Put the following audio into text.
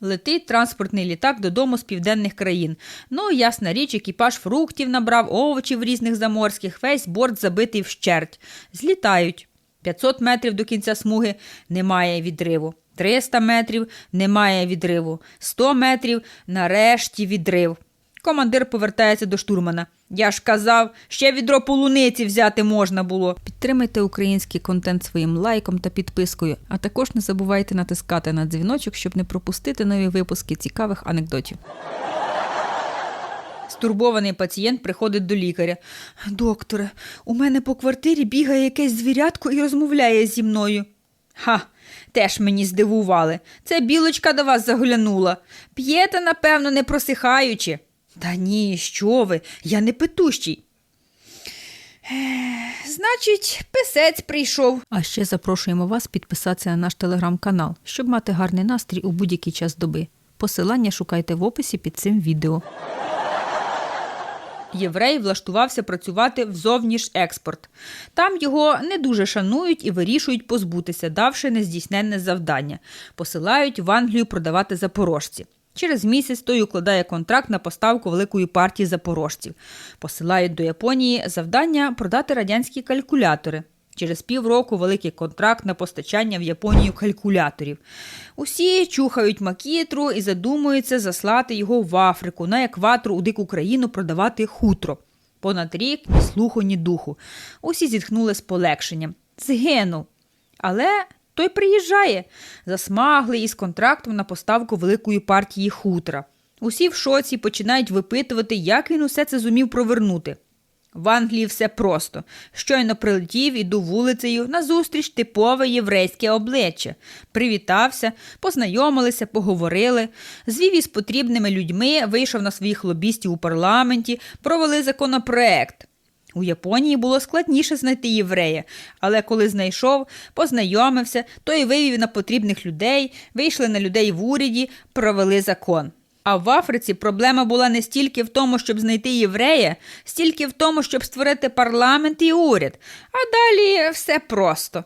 Летить транспортний літак додому з південних країн. Ну, ясна річ, екіпаж фруктів набрав, овочів різних заморських, весь борт забитий вщерть. Злітають. 500 метрів до кінця смуги немає відриву. 300 метрів немає відриву. 100 метрів нарешті відрив. Командир повертається до штурмана. Я ж казав, ще відро полуниці взяти можна було. Підтримайте український контент своїм лайком та підпискою, а також не забувайте натискати на дзвіночок, щоб не пропустити нові випуски цікавих анекдотів. Стурбований пацієнт приходить до лікаря. Докторе, у мене по квартирі бігає якесь звірятко і розмовляє зі мною. Ха, теж мені здивували. Це білочка до вас заглянула. П'єте, напевно, не просихаючи. Та ні, що ви, я не петущий. Значить, писець прийшов. А ще запрошуємо вас підписатися на наш телеграм-канал, щоб мати гарний настрій у будь-який час доби. Посилання шукайте в описі під цим відео. Єврей влаштувався працювати в зовніжекспорт. Там його не дуже шанують і вирішують позбутися, давши нездійсненне завдання. Посилають в Англію продавати запорожці. Через місяць той укладає контракт на поставку великої партії запорожців. Посилають до Японії завдання продати радянські калькулятори. Через півроку великий контракт на постачання в Японію калькуляторів. Усі чухають макітру і задумуються заслати його в Африку на екватор у дику країну продавати хутро. Понад рік ні слуху, ні духу. Усі зітхнули з полегшенням. Згинув. Але той приїжджає, засмаглий із контрактом на поставку великої партії хутра. Усі в шоці починають випитувати, як він усе це зумів провернути. В Англії все просто. Щойно прилетів, іду вулицею, назустріч типове єврейське обличчя. Привітався, познайомилися, поговорили, звів із потрібними людьми, вийшов на своїх лобістів у парламенті, провели законопроект. У Японії було складніше знайти єврея, але коли знайшов, познайомився, той вивів на потрібних людей, вийшли на людей в уряді, провели закон. А в Африці проблема була не стільки в тому, щоб знайти єврея, стільки в тому, щоб створити парламент і уряд. А далі все просто.